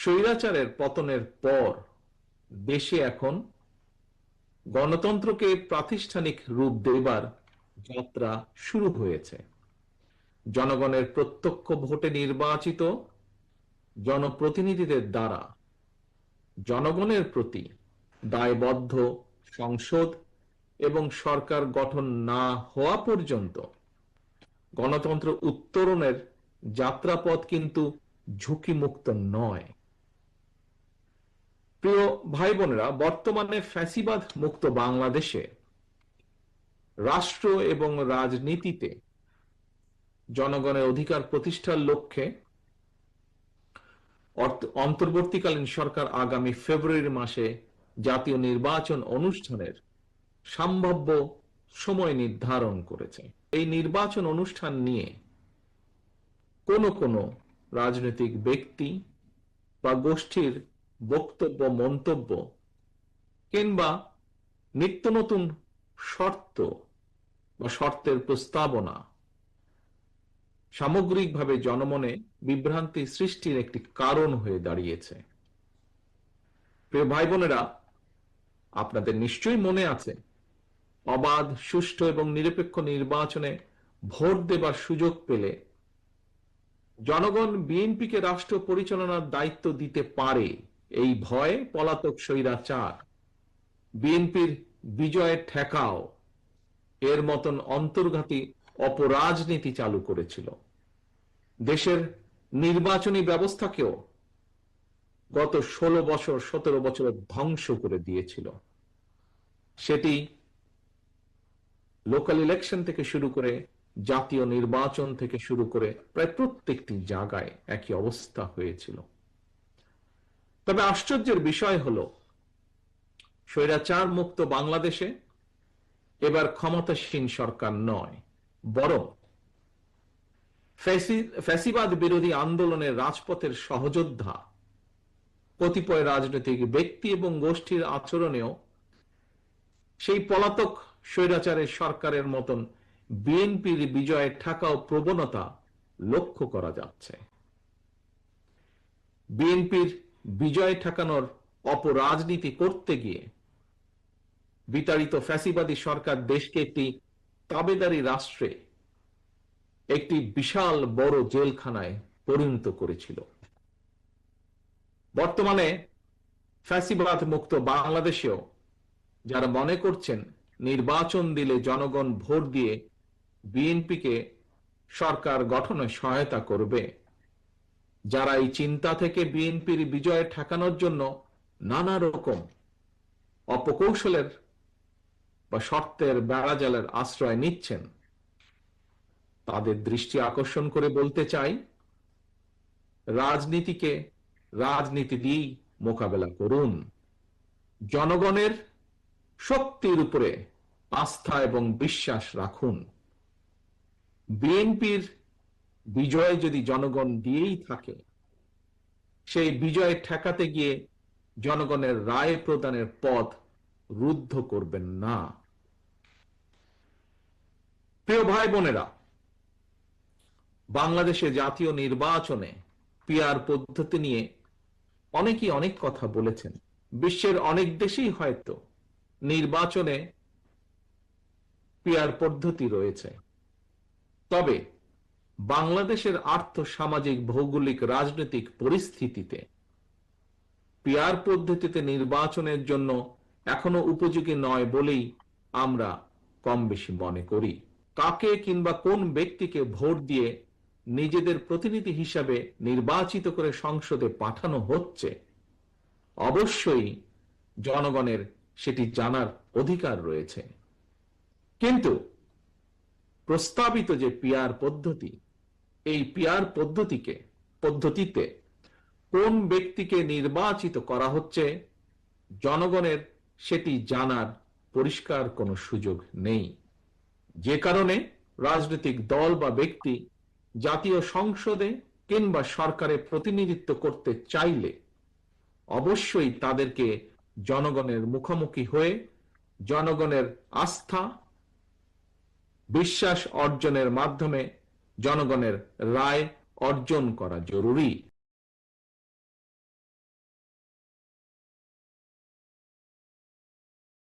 স্বৈরাচারের পতনের পর দেশে এখন গণতন্ত্রকে প্রাতিষ্ঠানিক রূপ দেবার যাত্রা শুরু হয়েছে। জনগণের প্রত্যক্ষ ভোটে নির্বাচিত জনপ্রতিনিধিদের দ্বারা জনগণের প্রতি দায়বদ্ধ সংসদ এবং সরকার গঠন না হওয়া পর্যন্ত গণতন্ত্র উত্তরণের যাত্রাপথ কিন্তু ঝুঁকিমুক্ত নয়। প্রিয় ভাই বোনেরা বর্তমানে ফ্যাসিবাদ মুক্ত বাংলাদেশে রাষ্ট্র এবং রাজনীতিতে জনগণের অধিকার প্রতিষ্ঠার লক্ষ্যে অন্তর্বর্তীকালীন সরকার আগামী ফেব্রুয়ারি মাসে জাতীয় নির্বাচন অনুষ্ঠানের সম্ভাব্য সময় নির্ধারণ করেছে। এই নির্বাচন অনুষ্ঠান নিয়ে কোন কোন রাজনৈতিক ব্যক্তি বা গোষ্ঠীর বক্তব্য, মন্তব্য কিংবা নিত্য নতুন শর্ত বা শর্তের প্রস্তাবনা সামগ্রিকভাবে জনমনে বিভ্রান্তি সৃষ্টির একটি কারণ হয়ে দাঁড়িয়েছে। প্রিয় ভাই বোনেরা আপনাদের নিশ্চয়ই মনে আছে, অবাধ, সুষ্ঠু এবং নিরপেক্ষ নির্বাচনে ভোট দেবার সুযোগ পেলে জনগণ বিএনপিকে রাষ্ট্র পরিচালনার দায়িত্ব দিতে পারে। এই ভয়ে পলাতক স্বৈরাচার। বিএনপির বিজয়ে ঠেকাও। এর মতন অন্তর্ঘাতী অপরাজনীতি চালু করেছিল। দেশের নির্বাচনী ব্যবস্থাকেও গত ১৬ বছর, সতেরো বছর ধ্বংস করে দিয়েছিল। সেটি লোকাল ইলেকশন থেকে শুরু করে জাতীয় নির্বাচন থেকে শুরু করে প্রায় প্রত্যেকটি জায়গায় একই অবস্থা হয়েছিল। তবে আশ্চর্যের বিষয় হল স্বৈরাচার মুক্ত বাংলাদেশে এবার ক্ষমতাসীন সরকার নয়, বরং ফ্যাসিবাদ বিরোধী আন্দোলনের রাজপথের সহযোদ্ধা, কতিপয় রাজনৈতিক ব্যক্তি এবং গোষ্ঠীর আচরণেও সেই পলাতক স্বৈরাচারের সরকারের মতন বিএনপির বিজয়ে ঠাকাও প্রবণতা লক্ষ্য করা যাচ্ছে। বিএনপির বিজয় ঠেকানোর অপরাজনীতি করতে গিয়ে বিতাড়িত ফ্যাসিবাদী সরকার দেশকে একটি তাবেদারি রাষ্ট্রে একটি বিশাল বড় জেলখানায় পরিণত করেছিল। বর্তমানে ফ্যাসিবাদ মুক্ত বাংলাদেশেও যারা মনে করছেন নির্বাচন দিলে জনগণ ভোট দিয়ে বিএনপিকে সরকার গঠনে সহায়তা করবে যারা এই চিন্তা থেকে বিএনপির বিজয় ঠেকানোর জন্য নানা রকম অপকৌশলের বা শর্তের বেড়াজালের আশ্রয় নিচ্ছেন, তাদের দৃষ্টি আকর্ষণ করে বলতে চাই, রাজনীতিকে রাজনীতি দিয়েই মোকাবেলা করুন। জনগণের শক্তির উপরে আস্থা এবং বিশ্বাস রাখুন। বিএনপির বিজয় যদি জনগণ দিয়েই থাকে, সেই বিজয় ঠেকাতে গিয়ে জনগণের রায় প্রদানের পথ রুদ্ধ করবেন না। প্রিয় ভাই বোনেরা, বাংলাদেশে জাতীয় নির্বাচনে পিয়ার পদ্ধতি নিয়ে অনেকেই অনেক কথা বলেছেন। বিশ্বের অনেক দেশেই হয়তো নির্বাচনে পিয়ার পদ্ধতি রয়েছে। তবে বাংলাদেশের আর্থ সামাজিক ভৌগোলিক, রাজনৈতিক পরিস্থিতিতে পিয়ার পদ্ধতিতে নির্বাচনের জন্য এখনও উপযোগী নয় বলেই আমরা কম বেশি মনে করি। কাকে কিংবা কোন ব্যক্তিকে ভোট দিয়ে নিজেদের প্রতিনিধি হিসাবে নির্বাচিত করে সংসদে পাঠানো হচ্ছে, অবশ্যই জনগণের সেটি জানার অধিকার রয়েছে। কিন্তু প্রস্তাবিত যে পিয়ার পদ্ধতি এই পিয়ার পদ্ধতিকে, পদ্ধতিতে কোন ব্যক্তিকে নির্বাচিত করা হচ্ছে, জনগণের সেটি জানার পরিষ্কার কোনো সুযোগ নেই। যে কারণে রাজনৈতিক দল বা ব্যক্তি জাতীয় সংসদে কিংবা সরকারে প্রতিনিধিত্ব করতে চাইলে অবশ্যই তাদেরকে জনগণের মুখোমুখি হয়ে জনগণের আস্থা, বিশ্বাস অর্জনের মাধ্যমে জনগণের রায় অর্জন করা জরুরি।